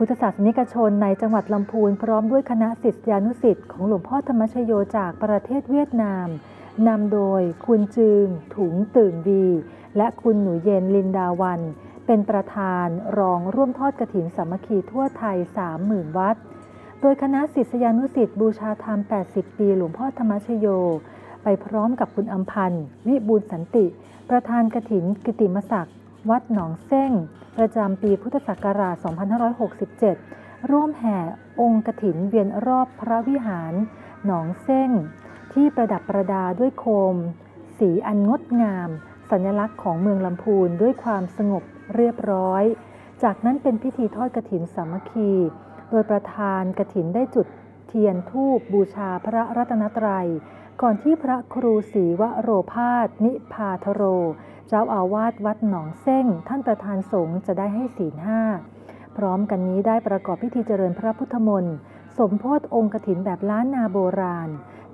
พุทธศาสนิกชนในจังหวัดลำพูนพร้อมด้วยคณะศิษยานุศิษย์ของหลวงพ่อธรรมชโยจากประเทศเวียดนามนำโดยคุณจึงถุงตื่นวี และคุณหนูเย็นลินดาวัน เป็นประธานรองร่วมทอดกระถินสามัคคีทั่วไทย 30,000 วัด โดยคณะศิษยานุศิษย์บูชาธรรม 80 ปีหลวงพ่อธรรมชโย ไปพร้อมกับคุณอัมพันธ์ วิบูลสันติ ประธานกระถินกิติมศักดิ์ วัดหนองเส้ง ประจำปีพุทธศักราช 2567 ร่วมแห่องค์กถินเวียนรอบพระวิหาร หนองเส้ง ที่ประดับประดาด้วยโคม สีอันงดงาม สัญลักษณ์ของเมืองลำพูนด้วยความสงบเรียบร้อย จากนั้นเป็นพิธีทอดกฐินสามัคคี โดยประธานกฐินได้จุดเทียนทูบบูชาพระรัตนตรัย ก่อนที่พระครูศรีวโรพาสนิพาทโร เจ้าอาวาสวัดหนองเส้ง ท่านประธานสงฆ์จะได้ให้ศีลห้าพร้อมกันนี้ได้ประกอบพิธีเจริญพระพุทธมนต์สมโพธองค์กฐินแบบล้านนาโบราณ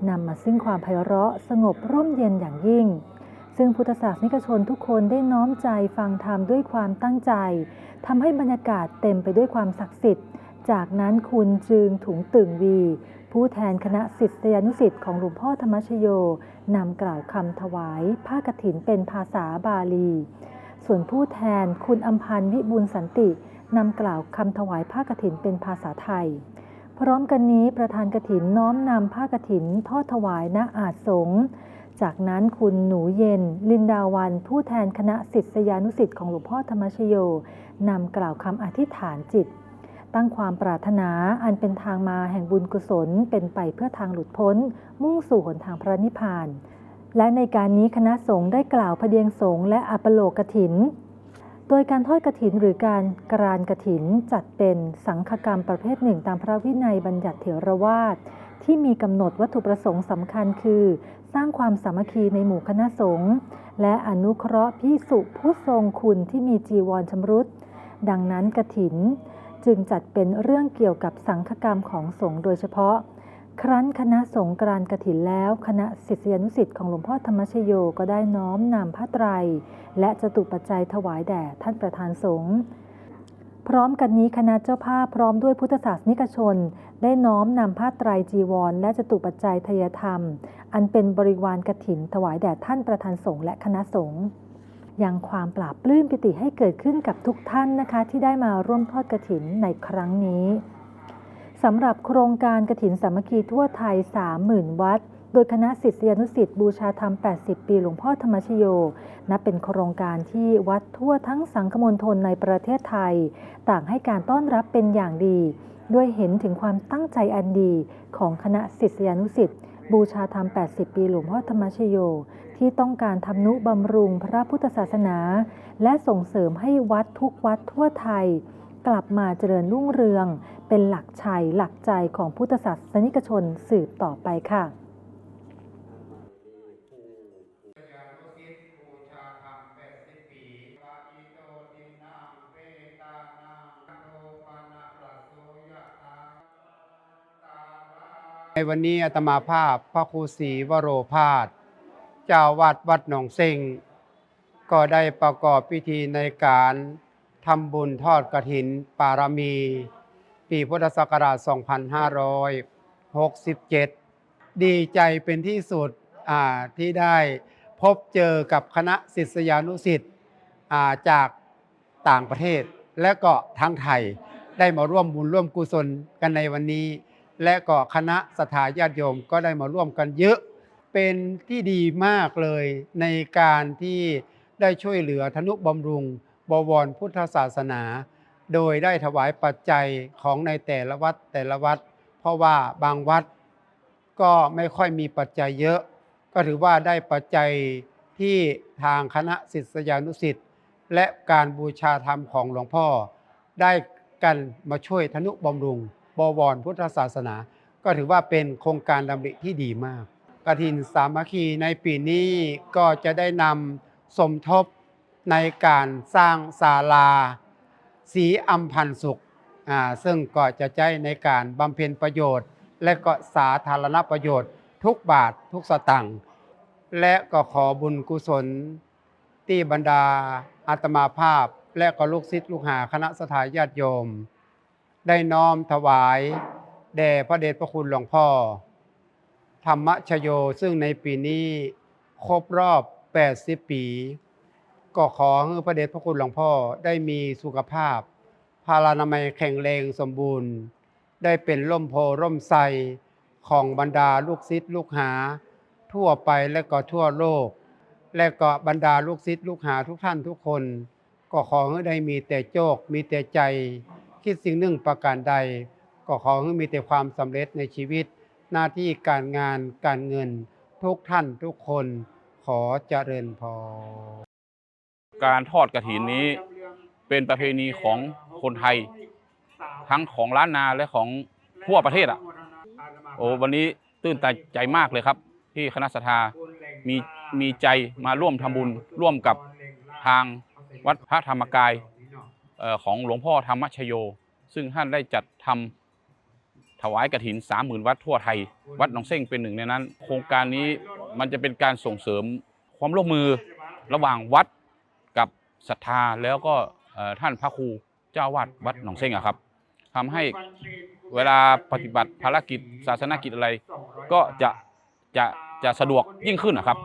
นำมาซึ่งความไพเราะสงบร่มเย็นอย่างยิ่ง ซึ่งพุทธศาสนิกชนทุกคนได้น้อมใจฟังธรรมด้วยความตั้งใจทำให้บรรยากาศเต็มไปด้วยความศักดิ์สิทธิ์ จากนั้นคุณจึงถุงตึงวี ผู้แทนคณะศิษยานุศิษย์ของหลวงพ่อธรรมชโยนำกล่าวคำถวายผ้ากฐินเป็นภาษาบาลี ส่วนผู้แทนคุณอัมพันธ์วิบูลสันตินำกล่าวคำถวายผ้ากฐินเป็นภาษาไทย พร้อมกันนี้ประธานกฐินน้อมนำผ้ากฐินทอดถวายณอาจสงจากนั้นคุณหนูเย็น ลินดาวัน ผู้แทนคณะศิษยานุศิษย์ของหลวงพ่อธรรมชโยนำกล่าวคำอธิษฐานจิต ตั้งความปรารถนาอันเป็นทางมาแห่งบุญกุศลเป็นไปเพื่อทางหลุดพ้น มุ่งสู่หนทางพระนิพพาน และในการนี้คณะสงฆ์ได้กล่าวพเดียงสงฆ์และอัปโลกถิน โดยการทอดกถินหรือการกรานกถินจัดเป็นสังฆกรรมประเภทหนึ่งตามพระวินัยบัญญัติเถรวาทที่มีกำหนดวัตถุประสงค์สำคัญคือ สร้างความสามัคคีในหมู่คณะสงฆ์และอนุเคราะห์พิสุผู้ทรงคุณที่มีจีวรชำรุดดังนั้นกถิน จึงจัดเป็นเรื่องเกี่ยวกับสังฆกรรมของสงฆ์โดยเฉพาะ ครั้นคณะสงฆ์กรานกรถินแล้ว คณะศิษยานุศิษย์ของหลวงพ่อธรรมชโยก็ได้น้อมนำผ้าไตร และจตุปัจจัยถวายแด่ท่านประธานสงฆ์พร้อมกันนี้คณะเจ้าภาพพร้อมด้วยพุทธศาสนิกชน ได้น้อมนำผ้าไตรจีวร และจตุปัจจัยทยธรรม อันเป็นบริวารกถินถวายแด่ท่านประธานสงฆ์และคณะสงฆ์ ยังความปราบปลื้มปิติให้เกิดขึ้นกับทุกท่านนะคะ ที่ได้มาร่วมทอดกระถินในครั้งนี้สำหรับโครงการกระถินสามัคคีทั่วไทย 30,000 วัด โดยคณะศิษยานุศิษย์บูชาธรรม 80 ปีหลวงพ่อธรรมชโย นับเป็นโครงการที่วัดทั่วทั้งสังคมณฑลในประเทศไทย ต่างให้การต้อนรับเป็นอย่างดี ด้วยเห็นถึงความตั้งใจอันดีของคณะศิษยานุศิษย์ บูชาธรรม 80 ปีหลวงพ่อธรรมชโย ที่ต้องการทำนุบำรุงพระพุทธศาสนา และส่งเสริมให้วัดทุกวัดทั่วไทย กลับมาเจริญรุ่งเรือง เป็นหลักชัยหลักใจของพุทธศาสนิกชนสืบต่อไปค่ะ ในวันนี้อาตมาภาพพระครูศรีวโรพาสเจ้าวัดวัดหนองเซ็งก็ได้ประกอบพิธีในการทำบุญทอดกฐินปารมี ปีพุทธศักราช 2567 ดีใจเป็นที่สุดที่ได้พบเจอกับคณะศิษยานุศิษย์จากต่างประเทศและก็ทั้งไทยได้มาร่วมบุญร่วมกุศลกันในวันนี้ และก็คณะสถาญาติโยมก็ได้มาร่วมกันเยอะ เป็นที่ดีมากเลยในการที่ได้ช่วยเหลือธนุบำรุง บวรพุทธศาสนา โดยได้ถวายปัจจัยของในแต่ละวัดแต่ละวัด เพราะว่าบางวัดก็ไม่ค่อยมีปัจจัยเยอะ ก็ถือว่าได้ปัจจัยที่ทางคณะศิษยานุศิษย์และการบูชาธรรมของหลวงพ่อ ได้กันมาช่วยธนุบำรุง บวรพุทธศาสนา ก็ถือว่าเป็นโครงการดำริที่ดีมากกฐินสามัคคีในปีนี้ก็จะได้นำสมทบในการสร้างศาลา สีอัมพันสุขอ่าซึ่งก็จะใช้ในการบำเพ็ญประโยชน์ และก็สาธารณประโยชน์ ทุกบาททุกสตังค์และก็ขอบุญกุศล ที่บรรดาอาตมาภาพ และก็ลูกศิษย์ลูกหาคณะสถาญาติโยม ได้น้อมถวายแด่พระเดชพระคุณหลวงพ่อ ธรรมชโยซึ่งในปีนี้ครบรอบ 80 ปี ก็ขอให้พระเดชพระคุณหลวงพ่อได้มีสุขภาพ พารานามัยแข็งแรงสมบูรณ์ ได้เป็นร่มโพร่มไทรของบรรดาลูกศิษย์ลูกหา ทั่วไปและก็ทั่วโลก และก็บรรดาลูกศิษย์ลูกหาทุกท่านทุกคน ก็ขอให้ได้มีแต่โชคมีแต่ใจ คิดสิ่งหนึ่งประการใด ก็ขอให้มีแต่ความสำเร็จในชีวิต หน้าที่การงานการเงิน ทุกท่านทุกคนขอเจริญพรการทอดกระถินนี้เป็นประเพณีของคนไทย ทั้งของล้านนาและของทั่วประเทศอะโอ้วันนี้ตื่นตาใจมากเลยครับ ที่คณะสัทธามีมีใจมาร่วมทำบุญร่วมกับทางวัดพระธรรมกาย ของหลวงพ่อธรรมชโย ซึ่งท่านได้จัดทำถวายกระถินสามหมื่นวัดทั่วไทย วัดหนองเส้งเป็นหนึ่งในนั้น โครงการนี้มันจะเป็นการส่งเสริมความร่วมมือระหว่างวัดกับศรัทธาแล้วก็ท่านพระครูเจ้าวาดวัดหนองเส้งอะครับทำให้เวลาปฏิบัติภารกิจศาสนกิจอะไร ก็จะจะจะสะดวกยิ่งขึ้นนะครับ